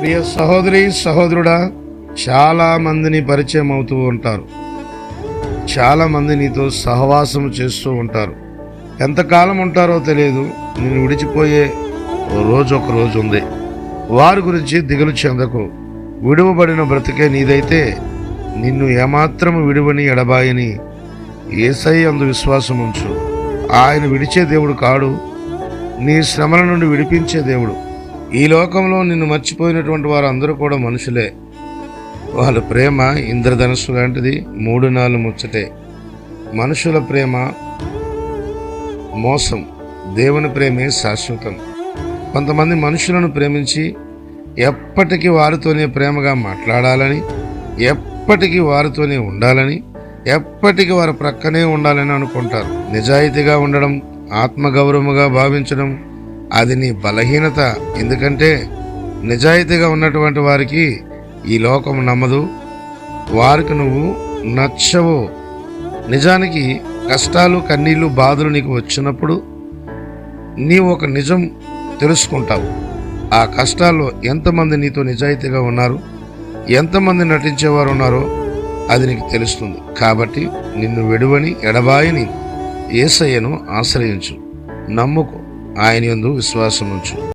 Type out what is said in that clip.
ప్రియ సహోదరి సహోదరుడా చాలా మందిని పరిచయం అవుతూ ఉంటారు. చాలా మంది నీతో సహవాసం చేస్తూ ఉంటారు. ఎంతకాలం ఉంటారో తెలియదు. నేను విడిచిపోయే ఓ రోజు ఒక రోజు ఉంది. వారి గురించి దిగులు చెందకు. విడువబడిన బ్రతికే నీదైతే నిన్ను ఏమాత్రము విడువని ఎడబాయని ఏసై అందు విశ్వాసం ఉంచు ఆయన విడిచే దేవుడు కాడు. నీ శ్రమల నుండి విడిపించే దేవుడు. ఈ లోకంలో నిన్ను మర్చిపోయినటువంటి వారు అందరూ కూడా మనుషులే. వాళ్ళ ప్రేమ ఇంద్రధనుస్సు లాంటిది మూడు నాలుగు ముచ్చటే. మనుషుల ప్రేమ మోసం దేవుని ప్రేమే శాశ్వతం. కొంతమంది మనుషులను ప్రేమించి ఎప్పటికీ వారితోనే ప్రేమగా మాట్లాడాలని ఎప్పటికీ వారితోనే ఉండాలని ఎప్పటికీ వారి ప్రక్కనే ఉండాలని అనుకుంటారు. నిజాయితీగా ఉండడం ఆత్మగౌరవముగా భావించడం అది నీ బలహీనత. ఎందుకంటే నిజాయితీగా ఉన్నటువంటి వారికి ఈ లోకం నమ్మదు. వారికి నువ్వు నచ్చవు. నిజానికి కష్టాలు కన్నీళ్ళు బాధలు నీకు వచ్చినప్పుడు నీవు ఒక నిజం తెలుసుకుంటావు. ఆ కష్టాల్లో ఎంతమంది నీతో నిజాయితీగా ఉన్నారు? ఎంతమంది నటించేవారు ఉన్నారో అది నీకు తెలుస్తుంది. కాబట్టి నిన్ను వెడువని ఎడబాయిని ఏసయ్యను ఆశ్రయించు. నమ్ముకో. ఆయన ఎందు విశ్వాసం ఉంచు